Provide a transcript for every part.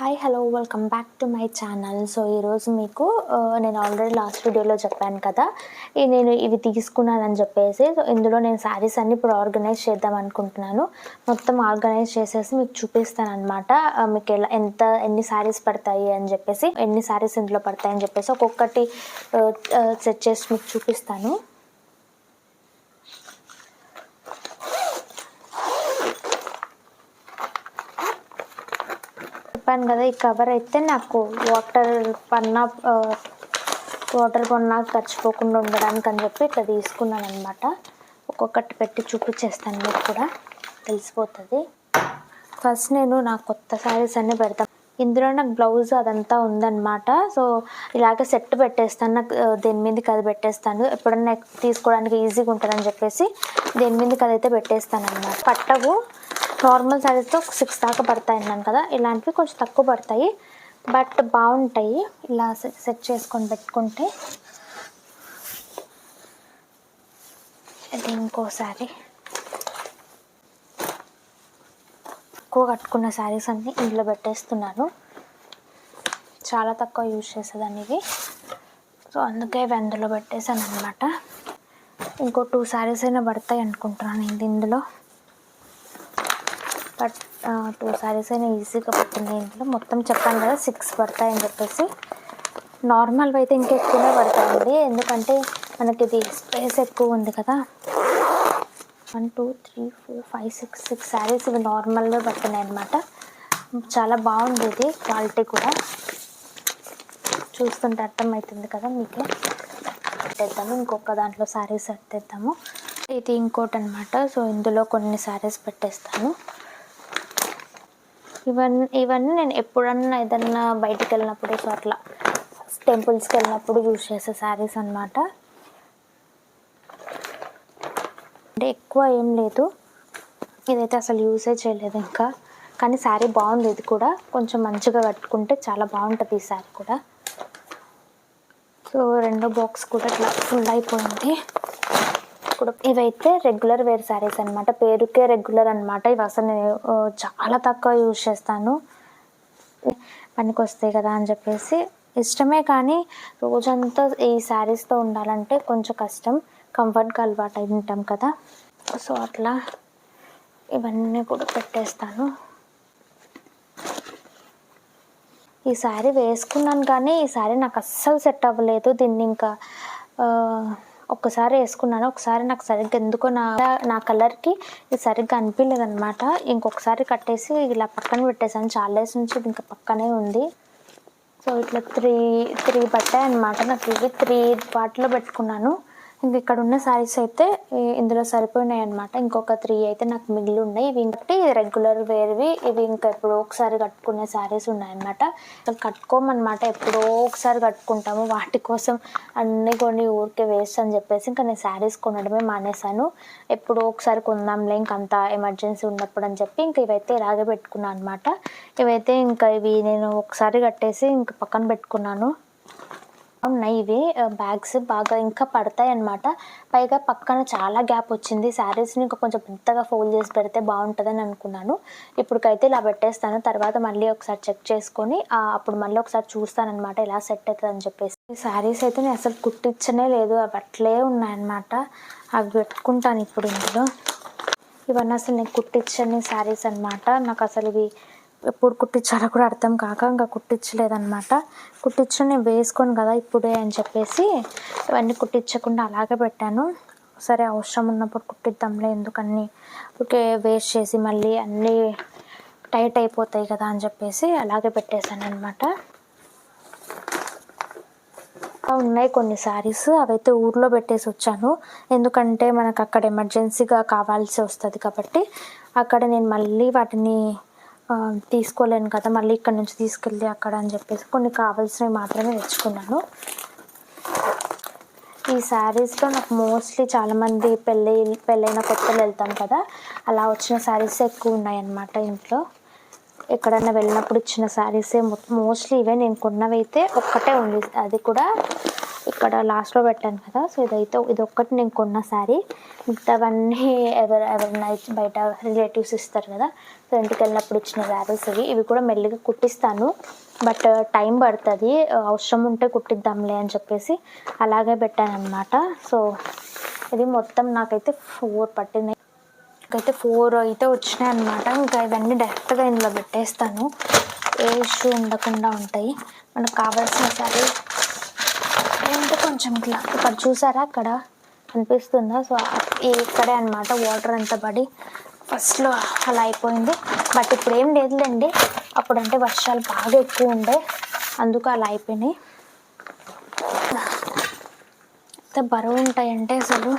Hi hello welcome back to my channel so ఈరోజు మీకు నేను ఆల్రెడీ లాస్ట్ వీడియోలో చెప్పాను కదా. నేను ఇవి తీసుకున్నానని చెప్పేసి సో ఇందులో నేను శారీస్ అన్ని ఇప్పుడు ఆర్గనైజ్ చేద్దాం అనుకుంటున్నాను. మొత్తం ఆర్గనైజ్ చేసేసి మీకు చూపిస్తాను అనమాట మీకు ఎలా ఎంత ఎన్ని శారీస్ పడతాయి అని చెప్పేసి ఎన్ని శారీస్ ఇందులో పడతాయి అని చెప్పేసి ఒక్కొక్కటి సెట్ చేసి మీకు చూపిస్తాను. చెప్పాను కదా ఈ కవర్ అయితే నాకు వాటర్ పన్నా వాటర్ పన్నా ఖర్చుపోకుండా ఉండడానికి అని చెప్పి ఇట్లా తీసుకున్నాను అనమాట ఒక్కొక్కటి పెట్టి చూపించేస్తాను మీకు కూడా తెలిసిపోతుంది. ఫస్ట్ నేను నా కొత్త శారీస్ అన్నీ పెడతాను ఇందులో నాకు బ్లౌజ్ అదంతా ఉందన్నమాట. సో ఇలాగే సెట్ పెట్టేస్తాను నాకు దేని మీదకి అది పెట్టేస్తాను. ఎప్పుడన్నా తీసుకోవడానికి ఈజీగా ఉంటుందని చెప్పేసి దేని మీదకి అదైతే పెట్టేస్తాను అనమాట పట్టవు. నార్మల్ శారీస్తో సిక్స్ దాకా పడతాయి అన్నాను కదా. ఇలాంటివి కొంచెం తక్కువ పడతాయి. బట్ బాగుంటాయి. ఇలా సెట్ చేసుకొని పెట్టుకుంటే. ఇది ఇంకోసారి. ఎక్కువ కట్టుకున్న శారీస్ అన్నీ ఇందులో పెట్టేస్తున్నాను. చాలా తక్కువ యూజ్ చేసేదాన్ని ఇవి సో అందుకే ఇవి అందులో పెట్టేశాను అనమాట ఇంకో టూ శారీస్ అయినా పడతాయి అనుకుంటున్నాను ఇది ఇందులో. బట్ టూ శారీస్ అయినా ఈజీగా పడుతుంది ఇందులో మొత్తం చెప్పాను కదా సిక్స్ పడతాయని చెప్పేసి. నార్మల్ అయితే ఇంకా ఎక్కువనే పడతాయండి. ఎందుకంటే మనకి ఇది స్పేస్ ఎక్కువ ఉంది కదా. One two three four five six six saris ఇవి నార్మల్గా పడుతున్నాయి అనమాట చాలా బాగుంది ఇది క్వాలిటీ కూడా. చూస్తుంటే అర్థమవుతుంది కదా మీకే. పెట్టేద్దాము ఇంకొక దాంట్లో శారీస్ పెట్టేద్దాము ఇది ఇంకోటి అనమాట సో ఇందులో కొన్ని శారీస్ పెట్టేస్తాను. ఇవన్నీ ఇవన్నీ నేను ఎప్పుడన్నా ఏదన్నా బయటికి వెళ్ళినప్పుడు సో అట్లా టెంపుల్స్కి వెళ్ళినప్పుడు యూజ్ చేసే శారీస్ అనమాట అంటే ఎక్కువ ఏం లేదు. ఇదైతే అసలు యూసే చేయలేదు ఇంకా. కానీ శారీ బాగుంది ఇది కూడా. కొంచెం మంచిగా కట్టుకుంటే చాలా బాగుంటుంది ఈ శారీ కూడా. సో రెండో బాక్స్ కూడా ఇట్లా ఫుల్ అయిపోయింది. ఇప్పుడు ఇవైతే రెగ్యులర్ వేర్ శారీస్ అనమాట పేరుకే రెగ్యులర్ అనమాట ఇవి అసలు నేను చాలా తక్కువ యూజ్ చేస్తాను. పనికి వస్తాయి కదా అని చెప్పేసి. ఇష్టమే కానీ రోజంతా ఈ శారీస్తో ఉండాలంటే కొంచెం కష్టం. కంఫర్ట్గా అలవాటు అయి ఉంటాం కదా. సో అట్లా ఇవన్నీ కూడా పెట్టేస్తాను. ఈ శారీ వేసుకున్నాను కానీ ఈ శారీ నాకు అస్సలు సెట్ అవ్వలేదు. దీన్ని ఇంకా ఒక్కసారి వేసుకున్నాను. ఒకసారి నాకు సరిగ్గా ఎందుకో నా నా కలర్కి ఇది సరిగ్గా అనిపించలేదు అనమాట ఇంకొకసారి కట్టేసి ఇలా పక్కన పెట్టేసాను చాలా డేస్ నుంచి ఇది ఇంకా పక్కనే ఉంది. సో ఇట్లా త్రీ త్రీ పట్టాయి అనమాట నాకు ఇవి త్రీ వాటిలో పెట్టుకున్నాను. ఇంక ఇక్కడ ఉన్న శారీస్ అయితే ఇందులో సరిపోయినాయి అనమాట ఇంకొక త్రీ అయితే నాకు మిగిలి ఉన్నాయి ఇవి ఇంకటి రెగ్యులర్ వేర్వి. ఇవి ఇంకా ఎప్పుడో ఒకసారి కట్టుకునే శారీస్ ఉన్నాయన్నమాట. అసలు కట్టుకోమన్నమాట. ఎప్పుడో ఒకసారి కట్టుకుంటాము. వాటి కోసం అన్ని కొన్ని ఊరికే వేస్ట్ అని చెప్పేసి ఇంకా నేను శారీస్ కొనడమే మానేశాను. ఎప్పుడో ఒకసారి కొందాంలే ఇంక అంత ఎమర్జెన్సీ ఉన్నప్పుడు అని చెప్పి ఇంకా ఇవైతే ఇలాగే పెట్టుకున్నాను అనమాట ఇవైతే ఇంకా ఇవి నేను ఒకసారి కట్టేసి ఇంక పక్కన పెట్టుకున్నాను. ఉన్నాయి ఇవి బ్యాగ్స్ బాగా ఇంకా పడతాయి అన్నమాట పైగా పక్కన చాలా గ్యాప్ వచ్చింది. శారీస్ని ఇంకా కొంచెం పెద్దగా ఫోల్డ్ చేసి పెడితే బాగుంటుందని అనుకున్నాను. ఇప్పటికైతే ఇలా పెట్టేస్తాను. తర్వాత మళ్ళీ ఒకసారి చెక్ చేసుకొని అప్పుడు మళ్ళీ ఒకసారి చూస్తాను అనమాట ఎలా సెట్ అవుతుంది అని చెప్పేసి. ఈ శారీస్ అయితే నేను అసలు కుట్టించనే లేదు. అవి అట్లే ఉన్నాయన్నమాట. అవి పెట్టుకుంటాను ఇప్పుడు ఇందులో. ఇవన్నీ అసలు నేను కుట్టించని శారీస్ అన్నమాట. నాకు అసలు ఇవి ఎప్పుడు కుట్టించాలో కూడా అర్థం కాక ఇంకా కుట్టించలేదనమాట కుట్టించడం నేను వేసుకోను కదా ఇప్పుడే అని చెప్పేసి ఇవన్నీ కుట్టించకుండా అలాగే పెట్టాను. సరే అవసరం ఉన్నప్పుడు కుట్టిద్దాంలే ఎందుకన్నీ? ఓకే వేస్ట్ చేసి మళ్ళీ అన్నీ టైట్ అయిపోతాయి కదా అని చెప్పేసి అలాగే పెట్టేశాను అనమాట ఉన్నాయి కొన్ని శారీస్ అవైతే ఊర్లో పెట్టేసి వచ్చాను. ఎందుకంటే మనకు అక్కడ ఎమర్జెన్సీగా కావాల్సి వస్తుంది కాబట్టి అక్కడ నేను మళ్ళీ వాటిని తీసుకోలేను కదా మళ్ళీ ఇక్కడ నుంచి తీసుకెళ్ళి అక్కడ అని చెప్పేసి కొన్ని కావాల్సినవి మాత్రమే తెచ్చుకున్నాను. ఈ శారీస్లో నాకు మోస్ట్లీ చాలామంది పెళ్ళి పెళ్ళైన కొత్తలు వెళ్తాం కదా అలా వచ్చిన శారీస్ ఎక్కువ ఉన్నాయన్నమాట ఇంట్లో. ఎక్కడన్నా వెళ్ళినప్పుడు ఇచ్చిన శారీసే మోస్ట్లీ ఇవే నేను కొన్నవైతే ఒక్కటే ఉంది అది కూడా ఇక్కడ లాస్ట్లో పెట్టాను కదా సో ఇదైతే ఇది ఒక్కటి నేను కొన్న శారీ మిగతావన్నీ ఎవరు ఎవరైనా బయట రిలేటివ్స్ ఇస్తారు కదా సో ఇంటికి వెళ్ళినప్పుడు ఇచ్చిన శారీస్ ఇవి. ఇవి కూడా మెల్లిగా కుట్టిస్తాను బట్ టైం పడుతుంది అవసరం ఉంటే కుట్టిద్దాంలే అని చెప్పేసి అలాగే పెట్టాను అనమాట సో ఇది మొత్తం నాకైతే ఫోర్ పట్టింది. నాకైతే ఫోర్ అయితే వచ్చినాయి అనమాట ఇంకా ఇవన్నీ డైరెక్ట్గా ఇందులో పెట్టేస్తాను. ఏ ఇష్యూ ఉండకుండా ఉంటాయి. మనకు కావాల్సిన సరే అంటే కొంచెం ఇట్లా ఇక్కడ చూసారా అక్కడ? అనిపిస్తుందా? సో ఇక్కడే అనమాట వాటర్ అంతా పడి ఫస్ట్లో అలా అయిపోయింది. బట్ ఇప్పుడు ఏం లేదులేండి. అప్పుడంటే వర్షాలు బాగా ఎక్కువ ఉండే. అందుకు అలా అయిపోయినాయి. అయితే బరువు ఉంటాయంటే అసలు.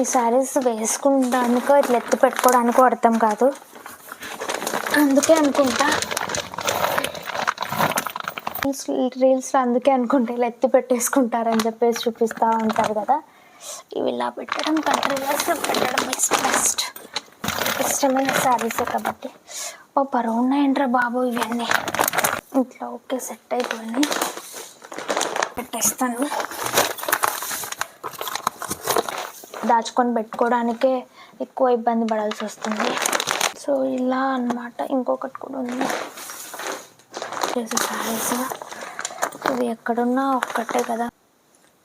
ఈ శారీస్ వేసుకుంటానికో ఇట్లా ఎత్తి పెట్టుకోవడానికో అర్థం కాదు. అందుకే అనుకుంటా రీల్స్ రీల్స్లో అందుకే అనుకుంటే ఇలా ఎత్తి పెట్టేసుకుంటారని చెప్పేసి చూపిస్తూ ఉంటారు కదా. ఇవి ఇలా పెట్టడం కంటే పెట్టడం ఇస్ బెస్ట్ ఇష్టమైన శారీసే కాబట్టి. ఓ పరువు ఉన్నాయంట్రా బాబు ఇవన్నీ. ఇట్లా ఓకే సెట్ అయిపోయింది పెట్టేస్తాను. దాచుకొని పెట్టుకోవడానికే ఎక్కువ ఇబ్బంది పడాల్సి వస్తుంది. సో ఇలా అన్నమాట. ఇంకొకటి కూడా ఉంది. చేసి పారేసా ఇది ఎక్కడున్నా ఒక్కటే కదా.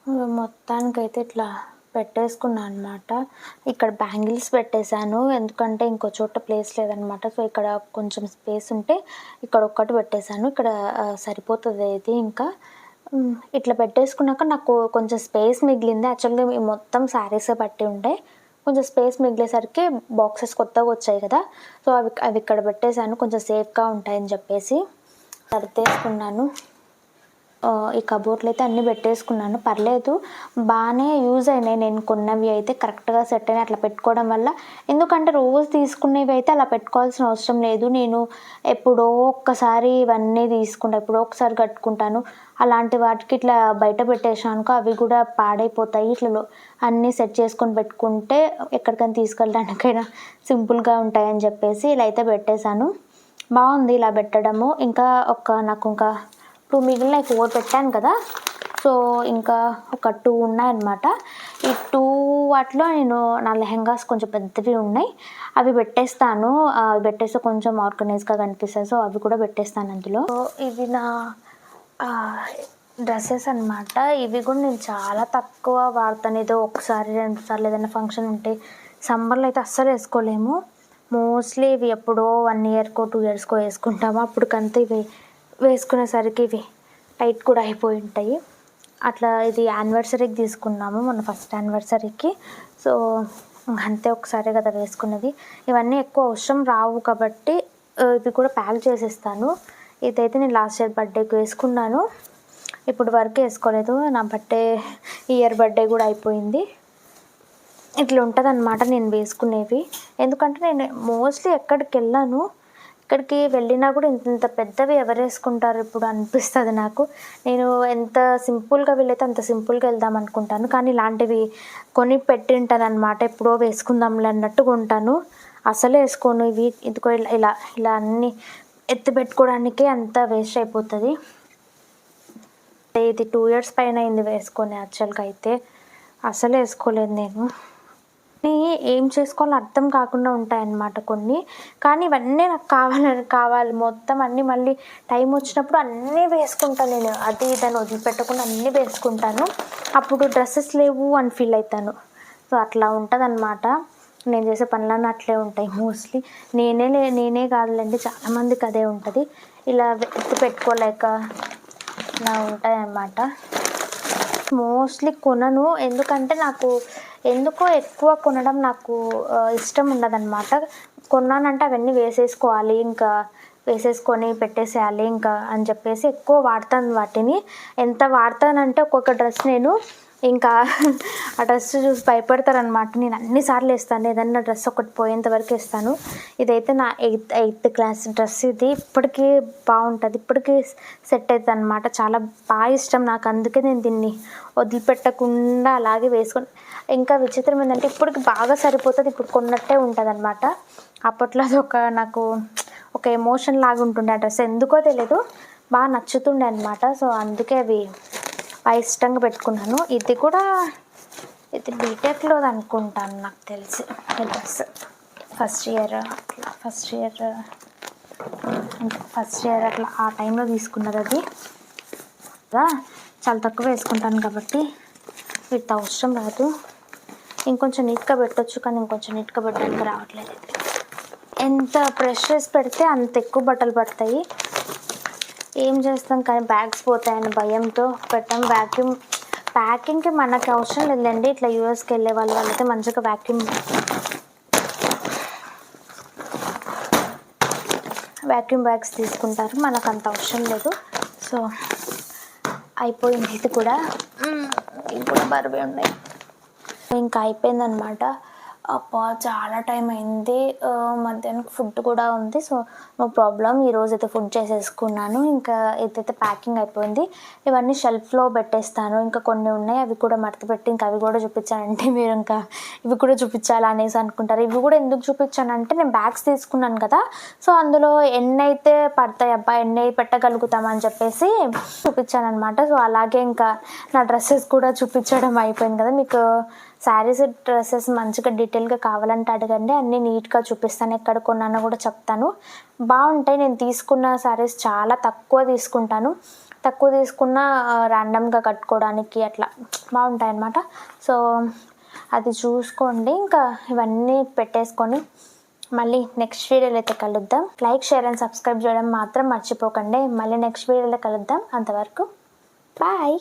మొత్తానికి మొత్తానికైతే ఇట్లా పెట్టేసుకున్నాను అనమాట ఇక్కడ బ్యాంగిల్స్ పెట్టేశాను. ఎందుకంటే ఇంకో చోట ప్లేస్ లేదనమాట సో ఇక్కడ కొంచెం స్పేస్ ఉంటే ఇక్కడ ఒక్కటి పెట్టేశాను. ఇక్కడ సరిపోతుంది ఇది ఇంకా. ఇట్లా పెట్టేసుకున్నాక నాకు కొంచెం స్పేస్ మిగిలింది. యాక్చువల్గా మొత్తం శారీసే పట్టి ఉండే. కొంచెం స్పేస్ మిగిలేసరికి బాక్సెస్ కొత్తగా వచ్చాయి కదా. సో అవి అవి ఇక్కడ పెట్టేశాను. కొంచెం సేఫ్గా ఉంటాయని చెప్పేసి. సర్దేసుకున్నాను. ఈ కబోర్డ్లు అయితే అన్నీ పెట్టేసుకున్నాను. పర్లేదు బాగానే యూజ్ అయినాయి నేను కొన్నవి అయితే. కరెక్ట్గా సెట్ అయినాయి. అట్లా పెట్టుకోవడం వల్ల ఎందుకంటే రోజు తీసుకునేవి అయితే అలా పెట్టుకోవాల్సిన అవసరం లేదు. నేను ఎప్పుడో ఒక్కసారి ఇవన్నీ తీసుకుంటా ఎప్పుడో ఒకసారి కట్టుకుంటాను. అలాంటి వాటికి ఇట్లా బయట పెట్టేసానుకో అవి కూడా పాడైపోతాయి. ఇట్లా అన్నీ సెట్ చేసుకొని పెట్టుకుంటే ఎక్కడికైనా తీసుకెళ్ళడానికైనా సింపుల్గా ఉంటాయని చెప్పేసి ఇలా అయితే పెట్టేశాను. బాగుంది ఇలా పెట్టడము. ఇంకా ఒక నాకు ఇంకా టూ మిగిలిన ఫోర్ పెట్టాను కదా. సో ఇంకా ఒక టూ ఉన్నాయన్నమాట. ఈ టూ వాటిలో నేను నా లెహెంగాస్ కొంచెం పెద్దవి ఉన్నాయి. అవి పెట్టేస్తాను. అవి పెట్టేస్తే కొంచెం ఆర్గనైజ్గా కనిపిస్తాయి. సో అవి కూడా పెట్టేస్తాను అందులో. సో ఇవి నా డ్రెస్సెస్ అన్నమాట. ఇవి కూడా నేను చాలా తక్కువ వాడతాను. ఏదో ఒకసారి రెండు సార్లు ఏదైనా ఫంక్షన్ ఉంటే సమ్మర్లో అయితే అస్సలు వేసుకోలేము. మోస్ట్లీ ఇవి ఎప్పుడో వన్ ఇయర్కో టూ ఇయర్స్కో వేసుకుంటాము. అప్పటికంతా ఇవి వేసుకునేసరికి ఇవి టైట్ కూడా అయిపోయి ఉంటాయి. అట్లా ఇది యానివర్సరీకి తీసుకున్నాము మొన్న ఫస్ట్ యానివర్సరీకి సో అంతే ఒకసారి కదా వేసుకున్నది. ఇవన్నీ ఎక్కువ అవసరం రావు కాబట్టి ఇవి కూడా ప్యాక్ చేసేస్తాను. ఇదైతే నేను లాస్ట్ ఇయర్ బర్త్డేకి వేసుకున్నాను. ఇప్పుడు వరకు వేసుకోలేదు. నా బర్త్డే ఇయర్ బర్త్డే కూడా అయిపోయింది. ఇట్లా ఉంటుంది అనమాట నేను వేసుకునేవి. ఎందుకంటే నేను మోస్ట్లీ ఎక్కడికి వెళ్ళాను ఇక్కడికి వెళ్ళినా కూడా ఇంత ఇంత పెద్దవి ఎవరు వేసుకుంటారు ఇప్పుడు అనిపిస్తుంది నాకు. నేను ఎంత సింపుల్గా వెళ్ళైతే అంత సింపుల్గా వెళ్దాం అనుకుంటాను. కానీ ఇలాంటివి కొని పెట్టింటాను అనమాట ఎప్పుడో వేసుకుందాంలే అన్నట్టుగా ఉంటాను. అసలే వేసుకోను ఇవి. ఇదిగో ఇలా ఇలా ఇలా అన్ని ఎత్తి పెట్టుకోవడానికే అంత వేస్ట్ అయిపోతుంది. ఇది టూ ఇయర్స్ పైన అయింది వేసుకొని యాక్చువల్గా అయితే. అసలు వేసుకోలేదు నేను. ఇవన్నీ ఏం చేసుకోవాలో అర్థం కాకుండా ఉంటాయన్నమాట కొన్ని. కానీ ఇవన్నీ నాకు కావాలని కావాలి. మొత్తం అన్నీ మళ్ళీ టైం వచ్చినప్పుడు అన్నీ వేసుకుంటాను నేను. అది దాన్ని వదిలిపెట్టకుండా అన్నీ వేసుకుంటాను. అప్పుడు డ్రెస్సెస్ లేవు అని ఫీల్ అవుతాను సో అట్లా ఉంటుంది నేను చేసే పనులన్నీ అట్లే ఉంటాయి మోస్ట్లీ నేనే లే నేనే కాదులేండి. చాలామందికి అదే ఉంటుంది. ఇలా ఎత్తు పెట్టుకోలేక ఇలా ఉంటాయి అన్నమాట మోస్ట్లీ కొనను. ఎందుకంటే నాకు ఎందుకో ఎక్కువ కొనడం నాకు ఇష్టం ఉండదన్నమాట. కొన్నానంటే అవన్నీ వేసేసుకోవాలి ఇంకా వేసేసుకొని పెట్టేసేయాలి ఇంకా అని చెప్పేసి ఎక్కువ వాడతాను వాటిని. ఎంత వాడతానంటే ఒక్కొక్క డ్రెస్ నేను ఇంకా ఆ డ్రెస్ చూసి భయపడతారనమాట నేను అన్నిసార్లు వేస్తాను. ఏదన్నా డ్రెస్ ఒకటి పోయేంత వరకు వేస్తాను. ఇదైతే నా ఎయిత్ ఎయిత్ క్లాస్ డ్రెస్ ఇది. ఇప్పటికీ బాగుంటుంది. ఇప్పటికీ సెట్ అవుతుంది అనమాట చాలా బాగా ఇష్టం నాకు. అందుకే నేను దీన్ని వదిలిపెట్టకుండా అలాగే వేసుకొని ఇంకా విచిత్రం ఏంటంటే ఇప్పటికి బాగా సరిపోతుంది. ఇప్పుడు కొన్నట్టే ఉంటుంది అనమాట అప్పట్లో అది ఒక నాకు ఒక ఎమోషన్ లాగా ఉంటుండే ఆ డ్రెస్. ఎందుకో తెలియదు బాగా నచ్చుతుండే అనమాట సో అందుకే అవి ఇష్టంగా పెట్టుకున్నాను. ఇది కూడా ఇది బీటెక్లో అనుకుంటాను నాకు తెలిసి. సిలబస్ ఫస్ట్ ఇయర్ అట్లా ఫస్ట్ ఇయర్ ఫస్ట్ ఇయర్ అట్లా ఆ టైంలో తీసుకున్నది అది. చాలా తక్కువ వేసుకుంటాను కాబట్టి వీటి అవసరం రాదు. ఇంకొంచెం నీట్గా పెట్టచ్చు కానీ ఇంకొంచెం నీట్గా పెట్టడానికి రావట్లేదు. ఎంత ప్రెష్ చేసి పెడితే అంత ఎక్కువ బట్టలు పడతాయి. ఏం చేస్తాం? కానీ బ్యాగ్స్ పోతాయని భయంతో పెట్టాం. వ్యాక్యూమ్ ప్యాకింగ్కి మనకి అవసరం లేదండి. ఇట్లా యూఎస్కి వెళ్ళే వాళ్ళు వాళ్ళైతే మంచిగా వ్యాక్యూమ్ వ్యాక్యూమ్ బ్యాగ్స్ తీసుకుంటారు. మనకు అంత అవసరం లేదు. సో అయిపోయింది. ఇది కూడా. కూడా బరువే ఉన్నాయి. ఇంకా అయిపోయిందనమాట అబ్బా చాలా టైం అయింది. మధ్యాహ్నం ఫుడ్ కూడా ఉంది. So no problem. ఈరోజు అయితే ఫుడ్ చేసేసుకున్నాను. ఇంకా ఏదైతే ప్యాకింగ్ అయిపోయింది ఇవన్నీ షెల్ఫ్లో పెట్టేస్తాను. ఇంకా కొన్ని ఉన్నాయి అవి కూడా మడత పెట్టి ఇంకా అవి కూడా చూపించానంటే మీరు ఇంకా ఇవి కూడా చూపించాలి అనేసి అనుకుంటారు. ఇవి కూడా ఎందుకు చూపించానంటే నేను బ్యాగ్స్ తీసుకున్నాను కదా. సో అందులో ఎన్ని అయితే పడతాయి అబ్బా ఎన్ని పెట్టగలుగుతామని చెప్పేసి చూపించాను అనమాట సో అలాగే ఇంకా నా డ్రెస్సెస్ కూడా చూపించడం అయిపోయింది కదా. మీకు శారీస్ డ్రెస్సెస్ మంచిగా డీటెయిల్గా కావాలంటే అడగండి. అన్నీ నీట్గా చూపిస్తాను. ఎక్కడ కొన్నానో కూడా చెప్తాను. బాగుంటాయి. నేను తీసుకున్న శారీస్ చాలా తక్కువ తీసుకుంటాను. తక్కువ తీసుకున్న ర్యాండమ్గా కట్టుకోవడానికి అట్లా బాగుంటాయి అన్నమాట సో అది చూసుకోండి. ఇంకా ఇవన్నీ పెట్టేసుకొని మళ్ళీ నెక్స్ట్ వీడియోలో అయితే కలుద్దాం. లైక్ షేర్ అండ్ సబ్స్క్రైబ్ చేయడం మాత్రం మర్చిపోకండి. మళ్ళీ నెక్స్ట్ వీడియోలో కలుద్దాం. అంతవరకు బాయ్.